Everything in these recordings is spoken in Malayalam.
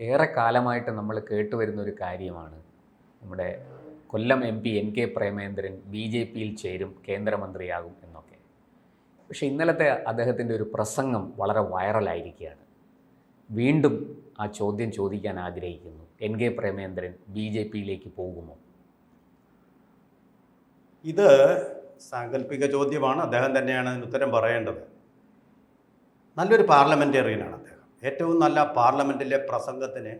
ഏറെ കാലമായിട്ട് നമ്മൾ കേട്ടുവരുന്ന ഒരു കാര്യമാണ്. നമ്മുടെ Kollam M P N K Premachandran B J പിയിൽ ചേരും കേന്ദ്രമന്ത്രിയാകും എന്നൊക്കെ. പക്ഷേ ഇന്നലത്തെ അദ്ദേഹത്തിന്റെ ഒരു പ്രസംഗം വളരെ വൈറലായിരിക്കുകയാണ്. വീണ്ടും ആ ചോദ്യം ചോദിക്കാൻ ആഗ്രഹിക്കുന്നു. N K Premachandran B J പിയിലേക്ക് പോകുമോ? ഇത് സാങ്കല്പിക ചോദ്യമാണ്. അദ്ദേഹം തന്നെയാണ് ഉത്തരം പറയേണ്ടത്. നല്ലൊരു പാർലമെന്റേറിയനാണ് അദ്ദേഹം. ഏറ്റവും നല്ല പാർലമെന്റിലെ പ്രസംഗത്തിന്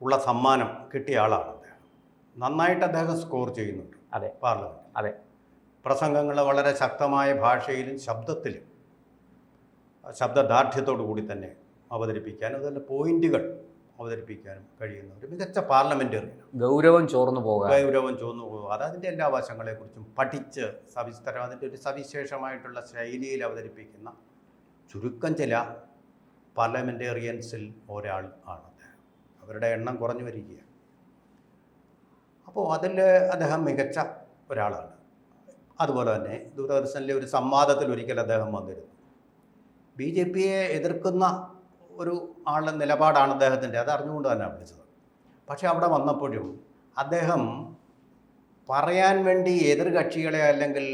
ഉള്ള സമ്മാനം കിട്ടിയ ആളാണ് അദ്ദേഹം. നന്നായിട്ട് അദ്ദേഹം സ്കോർ ചെയ്യുന്നുണ്ട് അതെ. പാർലമെന്റ് അതെ. പ്രസംഗങ്ങൾ വളരെ ശക്തമായ ഭാഷയിലും ശബ്ദത്തിലും ശബ്ദദാർഢ്യത്തോടു കൂടി തന്നെ അവതരിപ്പിക്കാനും അതുപോലെ പോയിന്റുകൾ അവതരിപ്പിക്കാനും കഴിയുന്ന ഒരു മികച്ച പാർലമെന്റേറിയനാണ് ഗൗരവം ചോർന്നു പോകുക ഗൗരവം ചോർന്നു പോകുക അത് അതിന്റെ എല്ലാ വശങ്ങളെക്കുറിച്ചും പഠിച്ച് സവിസ്തരം അതിന്റെ ഒരു സവിശേഷമായിട്ടുള്ള ശൈലിയിൽ അവതരിപ്പിക്കുന്ന ചുരുക്കം ചില പാർലമെന്റേറിയൻസിൽ ഒരാൾ ആണ് അദ്ദേഹം. അവരുടെ എണ്ണം കുറഞ്ഞു വരികയാണ്. അപ്പോൾ അതിൽ അദ്ദേഹം മികച്ച ഒരാളാണ്. അതുപോലെ തന്നെ ദൂരദർശനിലെ ഒരു സംവാദത്തിൽ ഒരിക്കൽ അദ്ദേഹം വന്നിരുന്നു. ബി ജെ പിയെ എതിർക്കുന്ന ഒരു ആളുടെ നിലപാടാണ് അദ്ദേഹത്തിന്റെ. അത് അറിഞ്ഞുകൊണ്ട് തന്നെ വിളിച്ചത്. പക്ഷേ അവിടെ വന്നപ്പോഴും അദ്ദേഹം പറയാൻ വേണ്ടി എതിർ കക്ഷികളെ അല്ലെങ്കിൽ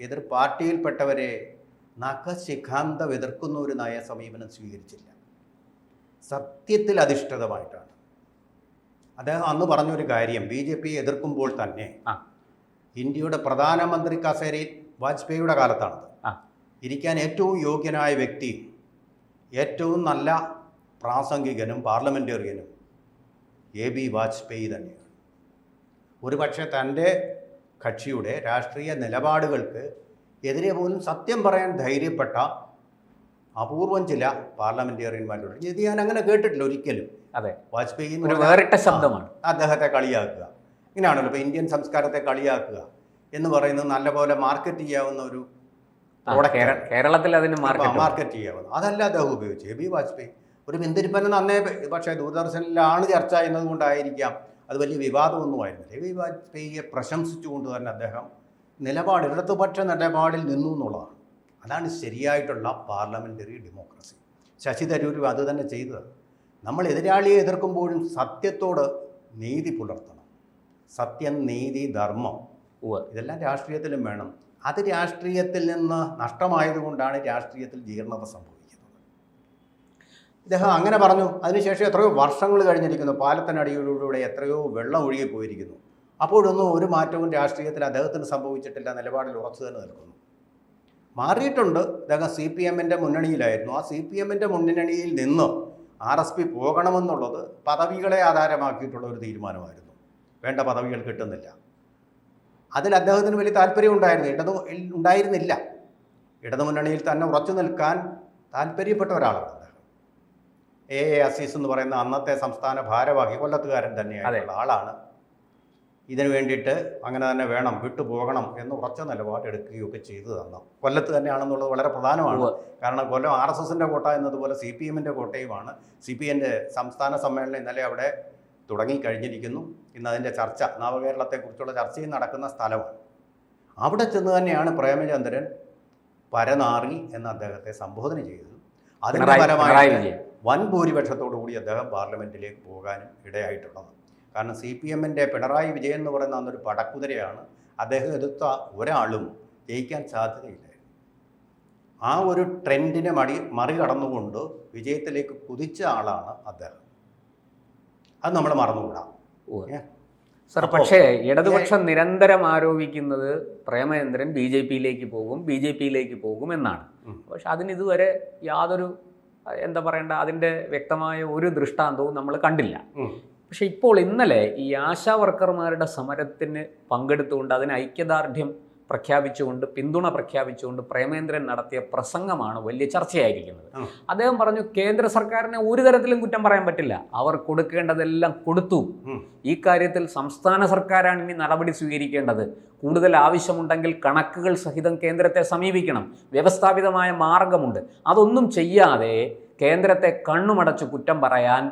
എതിർ പാർട്ടിയിൽപ്പെട്ടവരെ നഖശിഖാന്തം എതിർക്കുന്ന ഒരു നയ സമീപനം സ്വീകരിച്ചില്ല സത്യത്തിൽ അധിഷ്ഠിതമായിട്ടാണ് അദ്ദേഹം അന്ന് പറഞ്ഞൊരു കാര്യം ബി ജെ പി എതിർക്കുമ്പോൾ തന്നെ. ഇന്ത്യയുടെ പ്രധാനമന്ത്രി കസേരയിൽ വാജ്പേയിയുടെ കാലത്താണത്. ഇരിക്കാൻ ഏറ്റവും യോഗ്യനായ വ്യക്തി ഏറ്റവും നല്ല പ്രാസംഗികനും പാർലമെന്റേറിയനും എ ബി വാജ്പേയി തന്നെയാണ് ഒരുപക്ഷെ തന്റെ കക്ഷിയുടെ രാഷ്ട്രീയ നിലപാടുകൾക്ക് എതിരെ പോലും സത്യം പറയാൻ ധൈര്യപ്പെട്ട അപൂർവം ചില പാർലമെന്റേറിയന്മാരുണ്ട് ഇത് ഞാൻ അങ്ങനെ കേട്ടിട്ടില്ല ഒരിക്കലും. അതെ. വാജ്പേയി ഒരു വേറിട്ട ശബ്ദമാണ്. അദ്ദേഹത്തെ കളിയാക്കുക. ഇങ്ങനെയാണല്ലോ ഇപ്പോൾ ഇന്ത്യൻ സംസ്കാരത്തെ കളിയാക്കുക എന്ന് പറയുന്നത് നല്ലപോലെ മാർക്കറ്റ് ചെയ്യാവുന്ന ഒരു. കേരളത്തിൽ അതിന് മാർക്കറ്റ് ചെയ്യാവുന്ന. അതല്ല അദ്ദേഹം ഉപയോഗിച്ചു എ. ബി. വാജ്പേയി ഒരു പിന്തിരിപ്പനം അന്നേ പക്ഷേ ദൂരദർശനിലാണ് ചർച്ച ചെയ്യുന്നത് കൊണ്ടായിരിക്കാം. അത് വലിയ വിവാദമൊന്നുമായിരുന്നില്ല എ. ബി. വാജ്പേയിയെ പ്രശംസിച്ചുകൊണ്ട് തന്നെ അദ്ദേഹം നിലപാട് ഇടതുപക്ഷ നിലപാടിൽ നിന്നു എന്നുള്ളതാണ്. അതാണ് ശരിയായിട്ടുള്ള പാർലമെന്ററി ഡെമോക്രസി. ശശി തരൂരും അത് തന്നെ ചെയ്തത് നമ്മൾ എതിരാളിയെ എതിർക്കുമ്പോഴും സത്യത്തോട് നീതി പുലർത്തണം. സത്യം നീതി ധർമ്മം. ഇതെല്ലാം രാഷ്ട്രീയത്തിലും വേണം. അത് രാഷ്ട്രീയത്തിൽ നിന്ന് നഷ്ടമായതുകൊണ്ടാണ് രാഷ്ട്രീയത്തിൽ ജീർണത സംഭവിക്കുന്നത്. ഇദ്ദേഹം അങ്ങനെ പറഞ്ഞു. അതിനുശേഷം എത്രയോ വർഷങ്ങൾ കഴിഞ്ഞിരിക്കുന്നു. പാലത്തിനടിയിലൂടെ എത്രയോ വെള്ളം ഒഴുകി പോയിരിക്കുന്നു. അപ്പോഴൊന്നും ഒരു മാറ്റവും രാഷ്ട്രീയത്തിൽ അദ്ദേഹത്തിന് സംഭവിച്ചിട്ടില്ല നിലപാടിൽ ഉറച്ചു തന്നെ നിൽക്കുന്നു. മാറിയിട്ടുണ്ട്. അദ്ദേഹം സി പി എമ്മിന്റെ മുന്നണിയിലായിരുന്നു. ആ സി പി എമ്മിന്റെ മുന്നണിയിൽ നിന്ന് ആർ എസ് പി പോകണമെന്നുള്ളത് പദവികളെ ആധാരമാക്കിയിട്ടുള്ള ഒരു തീരുമാനമായിരുന്നു. വേണ്ട പദവികൾ കിട്ടുന്നില്ല. അതിൽ അദ്ദേഹത്തിന് വലിയ താല്പര്യം ഉണ്ടായിരുന്നു ഇടതു ഉണ്ടായിരുന്നില്ല. ഇടതുമുന്നണിയിൽ തന്നെ ഉറച്ചു നിൽക്കാൻ താല്പര്യപ്പെട്ട ഒരാളാണ് അദ്ദേഹം. എ എ അസീസ് എന്ന് പറയുന്ന അന്നത്തെ സംസ്ഥാന ഭാരവാഹി കൊല്ലത്തുകാരൻ തന്നെയായിട്ടുള്ള ആളാണ്. ഇതിനു വേണ്ടിയിട്ട് അങ്ങനെ തന്നെ വേണം വിട്ടുപോകണം എന്ന് ഉറച്ച നിലപാട് എടുക്കുകയൊക്കെ ചെയ്തു തന്നു. കൊല്ലത്ത് തന്നെയാണെന്നുള്ളത് വളരെ പ്രധാനമാണ്. കാരണം കൊല്ലം ആർ എസ് എസിന്റെ കോട്ട എന്നതുപോലെ സി പി എമ്മിന്റെ കോട്ടയുമാണ്. സി പി എന്റെ സംസ്ഥാന സമ്മേളനം ഇന്നലെ അവിടെ തുടങ്ങിക്കഴിഞ്ഞിരിക്കുന്നു. ഇന്ന് അതിന്റെ ചർച്ച നവകേരളത്തെക്കുറിച്ചുള്ള ചർച്ചയും നടക്കുന്ന സ്ഥലമാണ്. അവിടെ ചെന്ന് തന്നെയാണ് പ്രേമചന്ദ്രൻ പരനാറി എന്ന അദ്ദേഹത്തെ സംബോധന ചെയ്തത്. അതിന്റെ ഫലമായി വൻ ഭൂരിപക്ഷത്തോടു കൂടി അദ്ദേഹം പാർലമെന്റിലേക്ക് പോകാനും ഇടയായിട്ടുള്ളത്. കാരണം സി പി എമ്മിന്റെ പിണറായി വിജയൻ എന്ന് പറയുന്ന അന്നൊരു പടക്കുതിരയാണ്. അദ്ദേഹം എതിർത്ത ഒരാളും ജയിക്കാൻ സാധ്യതയില്ല. ആ ഒരു ട്രെൻഡിനെ മടി മറികടന്നുകൊണ്ട് വിജയത്തിലേക്ക് കുതിച്ച ആളാണ് അദ്ദേഹം. അത് നമ്മൾ മറന്നുകൂടാം. സർ പക്ഷേ ഇടതുപക്ഷം നിരന്തരം ആരോപിക്കുന്നത് പ്രേമചന്ദ്രൻ ബി ജെ പിയിലേക്ക് പോകും ബി ജെ പിയിലേക്ക് പോകും എന്നാണ്. പക്ഷെ അതിന് ഇതുവരെ യാതൊരു എന്താ പറയണ്ട അതിന്റെ വ്യക്തമായ ഒരു ദൃഷ്ടാന്തവും നമ്മൾ കണ്ടില്ല. പക്ഷെ ഇപ്പോൾ ഇന്നലെ ഈ ആശാ വർക്കർമാരുടെ സമരത്തിന് പങ്കെടുത്തുകൊണ്ട് അതിന് ഐക്യദാർഢ്യം പ്രഖ്യാപിച്ചുകൊണ്ട് പിന്തുണ പ്രഖ്യാപിച്ചുകൊണ്ട് പ്രേമേന്ദ്രൻ നടത്തിയ പ്രസംഗമാണ് വലിയ ചർച്ചയായിരിക്കുന്നത്. അദ്ദേഹം പറഞ്ഞു കേന്ദ്ര സർക്കാരിനെ ഒരു തരത്തിലും കുറ്റം പറയാൻ പറ്റില്ല. അവർ കൊടുക്കേണ്ടതെല്ലാം കൊടുത്തു. ഈ കാര്യത്തിൽ സംസ്ഥാന സർക്കാരാണ് ഇനി നടപടി സ്വീകരിക്കേണ്ടത്. കൂടുതൽ ആവശ്യമുണ്ടെങ്കിൽ കണക്കുകൾ സഹിതം കേന്ദ്രത്തെ സമീപിക്കണം. വ്യവസ്ഥാപിതമായ മാർഗമുണ്ട്. അതൊന്നും ചെയ്യാതെ കേന്ദ്രത്തെ കണ്ണുമടച്ച് കുറ്റം പറയാൻ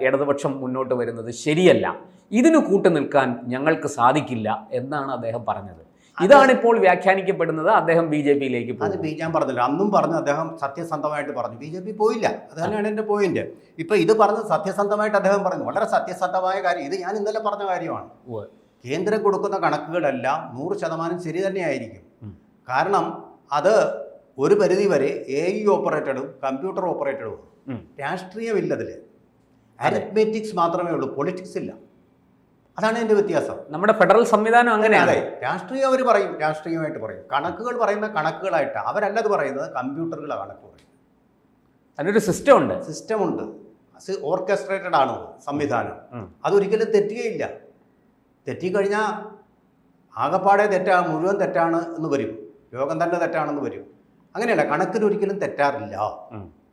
ഇടതുപക്ഷം മുന്നോട്ട് വരുന്നത് ശരിയല്ല. ഇതിന് കൂട്ടു നിൽക്കാൻ ഞങ്ങൾക്ക് സാധിക്കില്ല എന്നാണ് അദ്ദേഹം പറഞ്ഞത്. ഇതാണ് ഇപ്പോൾ വ്യാഖ്യാനിക്കപ്പെടുന്നത്. അദ്ദേഹം ബി ജെ പിയിലേക്ക് അത് ബി ഞാൻ പറഞ്ഞില്ല. അന്നും പറഞ്ഞു അദ്ദേഹം സത്യസന്ധമായിട്ട് പറഞ്ഞു. ബി ജെ പി പോയില്ല. അത്. തന്നെയാണ് എന്റെ പോയിന്റ് ഇപ്പൊ ഇത് പറഞ്ഞ് സത്യസന്ധമായിട്ട് അദ്ദേഹം പറഞ്ഞു. വളരെ സത്യസന്ധമായ കാര്യം. ഇത് ഞാൻ ഇന്നലെ പറഞ്ഞ കാര്യമാണ്. കേന്ദ്രം കൊടുക്കുന്ന കണക്കുകളെല്ലാം നൂറ് ശതമാനം ശരി തന്നെയായിരിക്കും. കാരണം അത് ഒരു പരിധി വരെ എ ഇ ഓപ്പറേറ്റഡും കമ്പ്യൂട്ടർ ഓപ്പറേറ്റഡും. രാഷ്ട്രീയമില്ലതിൽ അരിത്മെറ്റിക്സ് മാത്രമേ ഉള്ളൂ. പൊളിറ്റിക്സ് ഇല്ല. അതാണ് എന്റെ വ്യത്യാസം. നമ്മുടെ ഫെഡറൽ സംവിധാനം അങ്ങനെ അതെ. രാഷ്ട്രീയം അവർ പറയും. രാഷ്ട്രീയമായിട്ട് പറയും. കണക്കുകൾ പറയുന്ന കണക്കുകളായിട്ട്. അവരല്ലത് പറയുന്നത് കമ്പ്യൂട്ടറുകളാണ് കണക്ക് പറയുന്നത്. അതിനൊരു സിസ്റ്റം ഉണ്ട്. സിസ്റ്റം ഉണ്ട്. ഓർക്കസ്ട്രേറ്റഡ് ആണ് സംവിധാനം. അതൊരിക്കലും തെറ്റുകയില്ല. തെറ്റിക്കഴിഞ്ഞാൽ ആകപ്പാടെ തെറ്റാ മുഴുവൻ തെറ്റാണ് എന്ന് വരും. രോഗം തന്നെ തെറ്റാണെന്ന് വരും. അങ്ങനെയല്ല. കണക്കിന് ഒരിക്കലും തെറ്റാറില്ല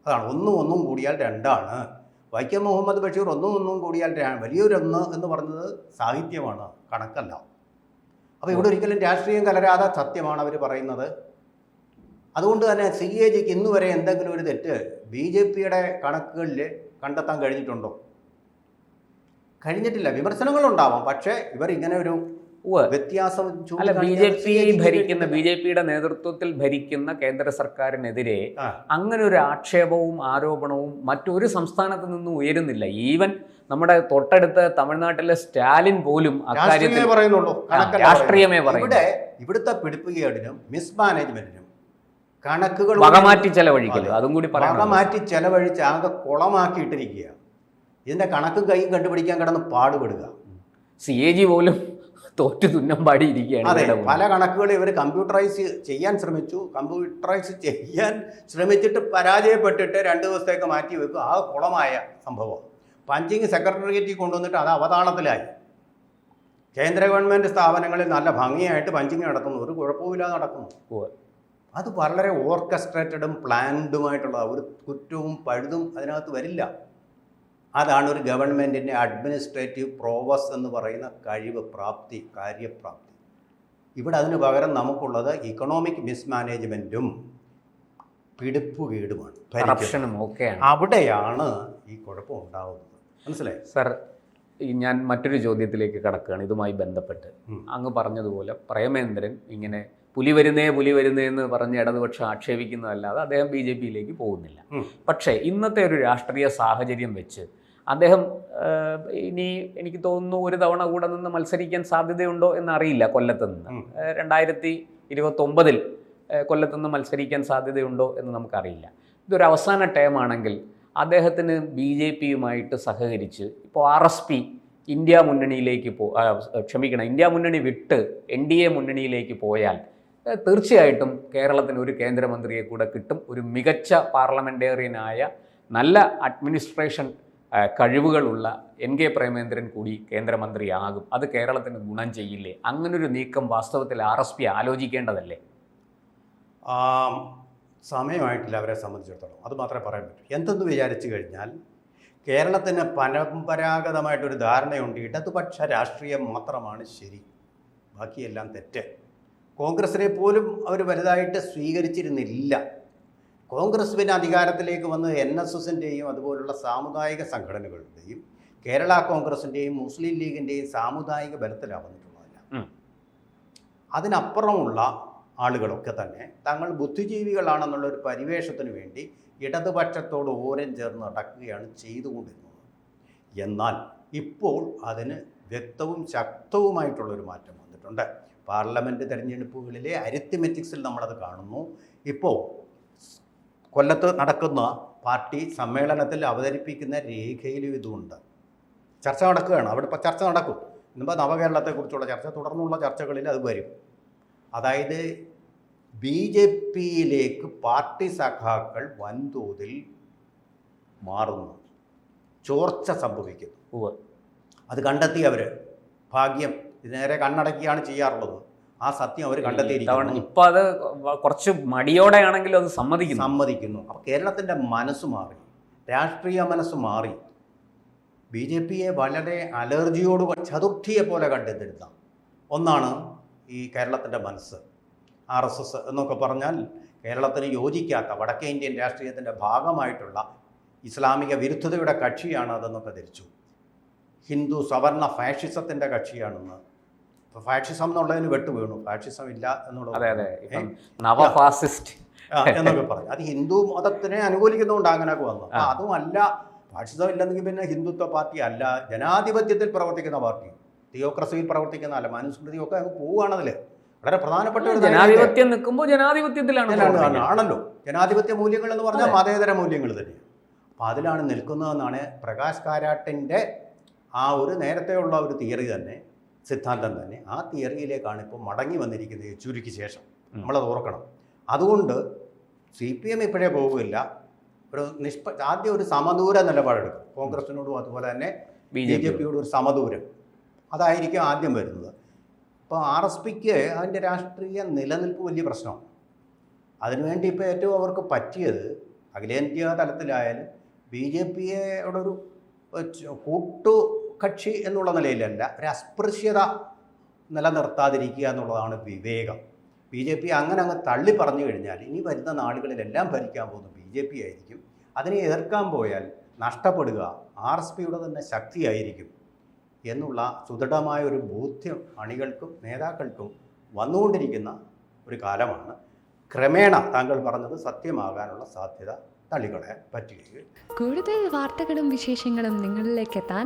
അതാണ്. ഒന്നും ഒന്നും കൂടിയാൽ രണ്ടാണ്. വൈക്കം മുഹമ്മദ് ബഷീർ ഒന്നും ഒന്നും കൂടിയാൽ വലിയൊരൊന്ന് എന്ന് പറഞ്ഞത് സാഹിത്യമാണ് കണക്കല്ല. അപ്പോൾ ഇവിടെ ഒരിക്കലും രാഷ്ട്രീയം കലരാതെ സത്യമാണ് അവർ പറയുന്നത്. അതുകൊണ്ട് തന്നെ സി എ ജിക്ക് ഇന്ന് വരെ എന്തെങ്കിലും ഒരു തെറ്റ് ബി ജെ പിയുടെ കണക്കുകളിൽ കണ്ടെത്താൻ കഴിഞ്ഞിട്ടുണ്ടോ? കഴിഞ്ഞിട്ടില്ല. വിമർശനങ്ങളുണ്ടാവാം. പക്ഷേ ഇവർ ഇങ്ങനെ ഒരു. വ്യത്യാസം അല്ല ബി ജെ പി ഭരിക്കുന്ന ബി ജെ പിയുടെ നേതൃത്വത്തിൽ ഭരിക്കുന്ന കേന്ദ്ര സർക്കാരിനെതിരെ അങ്ങനെ ഒരു ആക്ഷേപവും ആരോപണവും മറ്റൊരു സംസ്ഥാനത്ത് നിന്നും ഉയരുന്നില്ല. ഈവൻ നമ്മുടെ തൊട്ടടുത്ത തമിഴ്നാട്ടിലെ സ്റ്റാലിൻ പോലും അക്കാര്യത്തിൽ രാഷ്ട്രീയമേ പറയുന്നു. ഇവിടെ ഇവിടുത്തെ പിടിപ്പുകേടിനും മിസ്മാനേജ്മെന്റിനും കണക്കുകൾ വകമാറ്റി ചെലവഴിക്കൽ അതെ. കൂടി വകമാറ്റി മാറ്റി ചെലവഴിച്ച് ആകെ കുളമാക്കിയിട്ടിരിക്കുക ഇതിന്റെ കണക്ക് കൈ കണ്ടുപിടിക്കാൻ കിടന്ന് പാടുപെടുക. സി എ ജി പോലും തോറ്റു തുന്നം പാടിയിരിക്കുകയാണ് അതെ പല കണക്കുകൾ ഇവർ കമ്പ്യൂട്ടറൈസ് ചെയ്യാൻ ശ്രമിച്ചു. കമ്പ്യൂട്ടറൈസ് ചെയ്യാൻ ശ്രമിച്ചിട്ട് പരാജയപ്പെട്ടിട്ട് രണ്ട് ദിവസത്തേക്ക് മാറ്റി വെക്കും. ആ കുളമായ സംഭവം. പഞ്ചിങ് സെക്രട്ടേറിയറ്റിൽ കൊണ്ടുവന്നിട്ട് അത് അവതാളത്തിലായി. കേന്ദ്ര ഗവൺമെന്റ് സ്ഥാപനങ്ങളിൽ നല്ല ഭംഗിയായിട്ട് പഞ്ചിങ് നടക്കുന്നു. ഒരു കുഴപ്പമില്ലാതെ നടക്കുന്നു. അത് വളരെ ഓർക്കസ്ട്രേറ്റഡും പ്ലാൻഡുമായിട്ടുള്ള ഒരു കുറ്റവും പഴുതും അതിനകത്ത് വരില്ല. അതാണ് ഒരു ഗവൺമെന്റിന്റെ അഡ്മിനിസ്ട്രേറ്റീവ് പ്രോവസ് എന്ന് പറയുന്ന കഴിവ് പ്രാപ്തി കാര്യപ്രാപ്തി. ഇവിടെ അതിന് പകരം നമുക്കുള്ളത് ഇക്കണോമിക് മിസ്മാനേജ്മെന്റും പിടിപ്പുകേടുമാണ് അവിടെയാണ് ഈ കുഴപ്പം ഉണ്ടാകുന്നത് മനസ്സിലായി? സർ ഞാൻ മറ്റൊരു ചോദ്യത്തിലേക്ക് കടക്കുകയാണ് ഇതുമായി ബന്ധപ്പെട്ട്. അങ്ങ് പറഞ്ഞതുപോലെ പ്രേമേന്ദ്രൻ ഇങ്ങനെ പുലി വരുന്നേ പുലി വരുന്നേ എന്ന് പറഞ്ഞ് ഇടതുപക്ഷം ആക്ഷേപിക്കുന്നതല്ലാതെ അദ്ദേഹം ബി ജെ പിയിലേക്ക് പോകുന്നില്ല. പക്ഷേ ഇന്നത്തെ ഒരു രാഷ്ട്രീയ സാഹചര്യം വെച്ച് അദ്ദേഹം ഇനി എനിക്ക് തോന്നുന്നു ഒരു തവണ കൂടെ നിന്ന് മത്സരിക്കാൻ സാധ്യതയുണ്ടോ എന്നറിയില്ല കൊല്ലത്ത് നിന്ന്. രണ്ടായിരത്തി ഇരുപത്തി രണ്ടായിരത്തി ഇരുപത്തൊമ്പതിൽ കൊല്ലത്ത് നിന്ന് മത്സരിക്കാൻ സാധ്യതയുണ്ടോ എന്ന് നമുക്കറിയില്ല. ഇതൊരു അവസാന ടേമാണെങ്കിൽ അദ്ദേഹത്തിന് ബി ജെ പിയുമായിട്ട് സഹകരിച്ച് ഇപ്പോൾ ആർ എസ് പി ഇന്ത്യ മുന്നണിയിലേക്ക് പോ ക്ഷമിക്കണം ഇന്ത്യ മുന്നണി വിട്ട് എൻ ഡി എ മുന്നണിയിലേക്ക് പോയാൽ തീർച്ചയായിട്ടും കേരളത്തിന് ഒരു കേന്ദ്രമന്ത്രിയെ കൂടെ കിട്ടും. ഒരു മികച്ച പാർലമെന്റേറിയനായ നല്ല അഡ്മിനിസ്ട്രേഷൻ കഴിവുകളുള്ള എൻ കെ പ്രേമേന്ദ്രൻ കൂടി കേന്ദ്രമന്ത്രിയാകും. അത് കേരളത്തിന് ഗുണം ചെയ്യില്ലേ? അങ്ങനൊരു നീക്കം വാസ്തവത്തിൽ ആർ എസ് പി ആലോചിക്കേണ്ടതല്ലേ? സമയമായിട്ടില്ല അവരെ സംബന്ധിച്ചിടത്തോളം. അത് മാത്രമേ പറയാൻ പറ്റൂ. എന്തെന്ന് വിചാരിച്ചു കഴിഞ്ഞാൽ കേരളത്തിന് പരമ്പരാഗതമായിട്ടൊരു ധാരണയുണ്ട്. ഇടതുപക്ഷ രാഷ്ട്രീയം മാത്രമാണ് ശരി. ബാക്കിയെല്ലാം തെറ്റ്. കോൺഗ്രസിനെ പോലും അവർ വലുതായിട്ട് സ്വീകരിച്ചിരുന്നില്ല. കോൺഗ്രസ് പിന്നെ അധികാരത്തിലേക്ക് വന്ന് എൻ എസ് എസിന്റെയും അതുപോലുള്ള സാമുദായിക സംഘടനകളുടെയും കേരള കോൺഗ്രസിന്റെയും മുസ്ലിം ലീഗിന്റെയും സാമുദായിക ബലത്തിലാണ് വന്നിട്ടുള്ളതല്ല അതിനപ്പുറമുള്ള ആളുകളൊക്കെ തന്നെ തങ്ങൾ ബുദ്ധിജീവികളാണെന്നുള്ള ഒരു പരിവേഷത്തിന് വേണ്ടി ഇടതുപക്ഷത്തോട് ഓരം ചേർന്ന് നടക്കുകയാണ് ചെയ്തുകൊണ്ടിരുന്നത്. എന്നാൽ ഇപ്പോൾ അതിന് വ്യക്തവും ശക്തവുമായിട്ടുള്ളൊരു മാറ്റം വന്നിട്ടുണ്ട്. പാർലമെന്റ് തെരഞ്ഞെടുപ്പുകളിലെ അരിത്തമെറ്റിക്സിൽ നമ്മളത് കാണുന്നു. ഇപ്പോൾ കൊല്ലത്ത് നടക്കുന്ന പാർട്ടി സമ്മേളനത്തിൽ അവതരിപ്പിക്കുന്ന രേഖയിലും ഇതുമുണ്ട് ചർച്ച നടക്കുകയാണ്. അവിടെ ഇപ്പോൾ ചർച്ച നടക്കും. ഇന്നിപ്പോൾ നവകേരളത്തെക്കുറിച്ചുള്ള ചർച്ച തുടർന്നുള്ള ചർച്ചകളിൽ അത് വരും. അതായത് ബി ജെ പിയിലേക്ക് പാർട്ടി സഖാക്കൾ വൻതോതിൽ മാറുന്നു. ചോർച്ച സംഭവിക്കുന്നു. അത് കണ്ടെത്തി അവർ ഭാഗ്യം. ഇത് നേരെ കണ്ണടക്കിയാണ് ചെയ്യാറുള്ളത്. ആ സത്യം അവർ കണ്ടെത്തിയിരിക്കുന്നു. ഇപ്പൊ അത് കുറച്ച് മടിയോടെ ആണെങ്കിലും അത് സമ്മതിക്കുന്നു. സമ്മതിക്കുന്നു. അപ്പൊ കേരളത്തിന്റെ മനസ്സ് മാറി രാഷ്ട്രീയ മനസ്സ് മാറി. ബി ജെ പിയെ വളരെ അലർജിയോട് ചതുർത്ഥിയെ പോലെ കണ്ടെത്തിരുന്ന ഒന്നാണ് ഈ കേരളത്തിന്റെ മനസ്സ്. ആർ എസ് എസ് എന്നൊക്കെ പറഞ്ഞാൽ കേരളത്തിന് യോജിക്കാത്ത വടക്കേ ഇന്ത്യൻ രാഷ്ട്രീയത്തിന്റെ ഭാഗമായിട്ടുള്ള ഇസ്ലാമിക വിരുദ്ധതയുടെ കക്ഷിയാണ് അതെന്നൊക്കെ ധരിച്ചു. ഹിന്ദു സവർണ ഫാഷിസത്തിന്റെ കക്ഷിയാണെന്ന് ഇപ്പോൾ ഫാക്ഷിസം എന്നുള്ളതിന് വെട്ട് വീണു. ഫാക്ഷിസം ഇല്ല എന്നുള്ളത് അതെ നവഫാസിസ്റ്റ്. എന്നൊക്കെ പറഞ്ഞു അത് ഹിന്ദു മതത്തിനെ അനുകൂലിക്കുന്നതുകൊണ്ട് അങ്ങനെയൊക്കെ വന്നു. അതുമല്ല ഫാഷിസം ഇല്ലെന്നെങ്കിൽ പിന്നെ ഹിന്ദുത്വ പാർട്ടി അല്ല. ജനാധിപത്യത്തിൽ പ്രവർത്തിക്കുന്ന പാർട്ടി. തിയോക്രസിയിൽ പ്രവർത്തിക്കുന്ന അല്ല. മനുസ്മൃതിയൊക്കെ അങ്ങ് പോവുകയാണതിൽ വളരെ പ്രധാനപ്പെട്ട ഒരു ജനാധിപത്യം നിൽക്കുമ്പോൾ ജനാധിപത്യത്തിലാണ് ആണല്ലോ. ജനാധിപത്യ മൂല്യങ്ങൾ എന്ന് പറഞ്ഞാൽ മതേതര മൂല്യങ്ങൾ തന്നെയാണ്. അപ്പോൾ അതിലാണ് നിൽക്കുന്നതെന്നാണ് പ്രകാശ് കാരാട്ടിന്റെ ആ ഒരു നേരത്തെയുള്ള ഒരു തിയറി തന്നെ. സിദ്ധാന്തം തന്നെ ആ തിയറിയിലേക്കാണ് ഇപ്പോൾ മടങ്ങി വന്നിരിക്കുന്നത് യെച്ചൂരിക്ക് ശേഷം. നമ്മളത് ഓർക്കണം. അതുകൊണ്ട് സി പി എം ഇപ്പോഴേ പോവുകയില്ല. ഒരു നിഷ്പ ആദ്യം ഒരു സമദൂര നിലപാടെടുക്കും. കോൺഗ്രസിനോടും അതുപോലെ തന്നെ ബി ജെ പിയോടും ഒരു സമദൂരം. അതായിരിക്കും ആദ്യം വരുന്നത്. അപ്പോൾ ആർ എസ് പിക്ക് അതിന്റെ രാഷ്ട്രീയ നിലനിൽപ്പ് വലിയ പ്രശ്നമാണ്. അതിനുവേണ്ടി ഇപ്പോൾ ഏറ്റവും അവർക്ക് പറ്റിയത് അഖിലേന്ത്യാ തലത്തിലായാലും ബി ജെ പിയോടൊരു കൂട്ടു കക്ഷി എന്നുള്ള നിലയിലല്ല ഒരു അസ്പൃശ്യത നിലനിർത്താതിരിക്കുക എന്നുള്ളതാണ് വിവേകം. ബി ജെ പി അങ്ങനെ അങ്ങ് തള്ളി പറഞ്ഞു കഴിഞ്ഞാൽ ഇനി വരുന്ന നാടുകളിലെല്ലാം ഭരിക്കാൻ പോകുന്നത് ബി ജെ പി ആയിരിക്കും. അതിനെ എതിർക്കാൻ പോയാൽ നഷ്ടപ്പെടുക ആർ എസ് പിയുടെ തന്നെ ശക്തിയായിരിക്കും എന്നുള്ള സുദൃഢമായ ഒരു ബോധ്യം അണികൾക്കും നേതാക്കൾക്കും വന്നുകൊണ്ടിരിക്കുന്ന ഒരു കാലമാണ്. ക്രമേണ താങ്കൾ പറഞ്ഞത് സത്യമാകാനുള്ള സാധ്യത തള്ളിക്കളയാൻ പറ്റുകയും കൂടുതൽ വാർത്തകളും വിശേഷങ്ങളും നിങ്ങളിലേക്ക് എത്താൻ